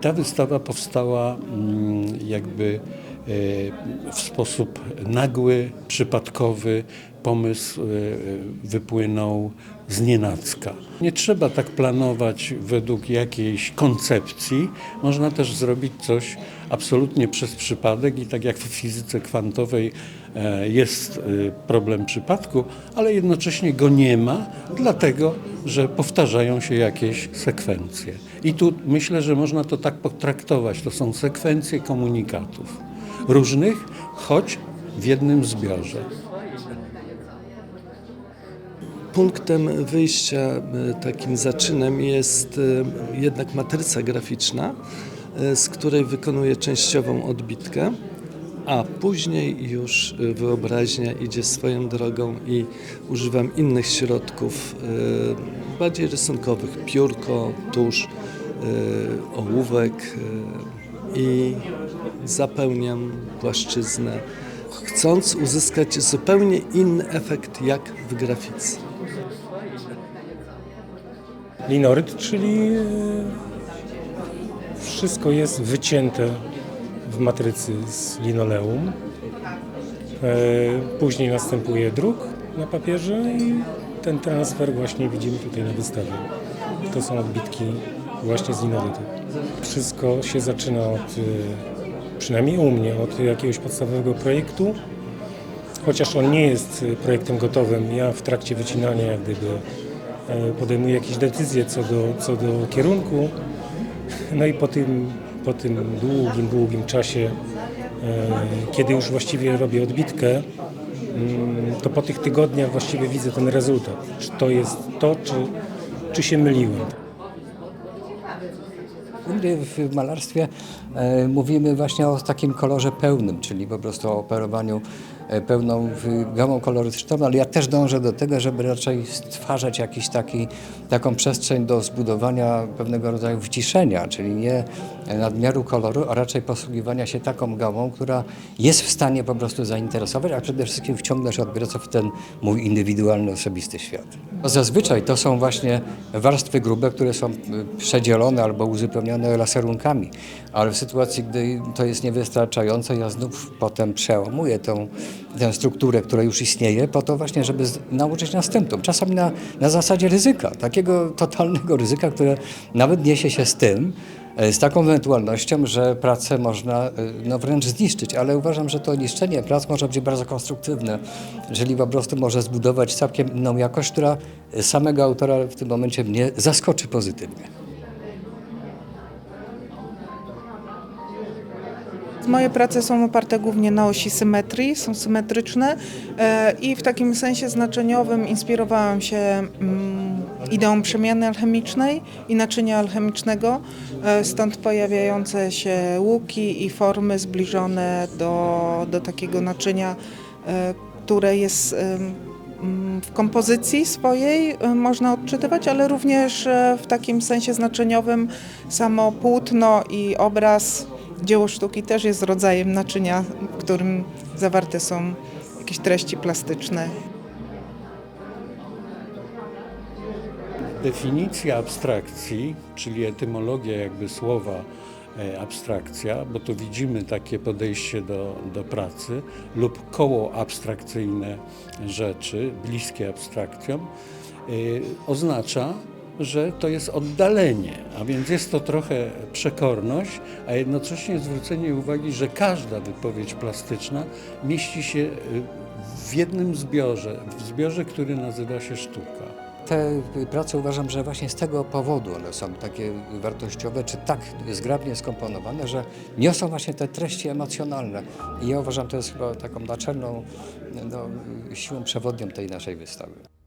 Ta wystawa powstała mm, jakby e, w sposób nagły, przypadkowy. Pomysł e, wypłynął z nienacka. Nie trzeba tak planować według jakiejś koncepcji. Można też zrobić coś absolutnie przez przypadek i tak jak w fizyce kwantowej e, jest e, problem przypadku, ale jednocześnie go nie ma, dlatego że powtarzają się jakieś sekwencje. I tu myślę, że można to tak potraktować. To są sekwencje komunikatów różnych, choć w jednym zbiorze. Punktem wyjścia, e, takim zaczynem jest e, jednak matryca graficzna, e, z której wykonuję częściową odbitkę, a później już wyobraźnia idzie swoją drogą i używam innych środków, bardziej rysunkowych, piórko, tusz, ołówek i zapełniam płaszczyznę, chcąc uzyskać zupełnie inny efekt jak w grafice. Linoryt, czyli e, wszystko jest wycięte w matrycy z linoleum. E, Później następuje druk na papierze i ten transfer właśnie widzimy tutaj na wystawie. To są odbitki właśnie z linorytu. Wszystko się zaczyna od, e, przynajmniej u mnie, od jakiegoś podstawowego projektu, chociaż on nie jest projektem gotowym. Ja w trakcie wycinania jak gdyby e, podejmuję jakieś decyzje co do, co do kierunku. No i po tym, po tym długim, długim czasie, e, kiedy już właściwie robię odbitkę, mm, to po tych tygodniach właściwie widzę ten rezultat. Czy to jest to, czy, czy się myliłem. W malarstwie e, mówimy właśnie o takim kolorze pełnym, czyli po prostu o operowaniu pełną w- gamą kolorystyczną, ale ja też dążę do tego, żeby raczej stwarzać jakiś taki, taką przestrzeń do zbudowania pewnego rodzaju wciszenia, czyli nie nadmiaru koloru, a raczej posługiwania się taką gamą, która jest w stanie po prostu zainteresować, a przede wszystkim wciągnąć odbiorcę w ten mój indywidualny, osobisty świat. Zazwyczaj to są właśnie warstwy grube, które są y, przedzielone albo uzupełnione laserunkami, ale w sytuacji, gdy to jest niewystarczające, ja znów potem przełamuję tą, tę strukturę, która już istnieje, po to właśnie, żeby nauczyć następną. Czasami na, na zasadzie ryzyka, takiego totalnego ryzyka, które nawet niesie się z tym, e, z taką ewentualnością, że pracę można e, no, wręcz zniszczyć, ale uważam, że to niszczenie prac może być bardzo konstruktywne, jeżeli po prostu może zbudować całkiem inną jakość, która samego autora w tym momencie mnie zaskoczy pozytywnie. Moje prace są oparte głównie na osi symetrii, są symetryczne e, i w takim sensie znaczeniowym inspirowałam się mm, ideą przemiany alchemicznej i naczynia alchemicznego, e, stąd pojawiające się łuki i formy zbliżone do, do takiego naczynia, e, które jest mm, w kompozycji swojej można odczytywać, ale również w takim sensie znaczeniowym samo płótno i obraz, dzieło sztuki też jest rodzajem naczynia, w którym zawarte są jakieś treści plastyczne. Definicja abstrakcji, czyli etymologia jakby słowa e, abstrakcja, bo tu widzimy takie podejście do, do pracy lub koło abstrakcyjne rzeczy, bliskie abstrakcjom, e, oznacza, że to jest oddalenie, a więc jest to trochę przekorność, a jednocześnie zwrócenie uwagi, że każda wypowiedź plastyczna mieści się e, w jednym zbiorze, w zbiorze, który nazywa się sztuka. Te prace uważam, że właśnie z tego powodu one są takie wartościowe, czy tak zgrabnie skomponowane, że niosą właśnie te treści emocjonalne. I ja uważam, to jest chyba taką naczelną no, siłą przewodnią tej naszej wystawy.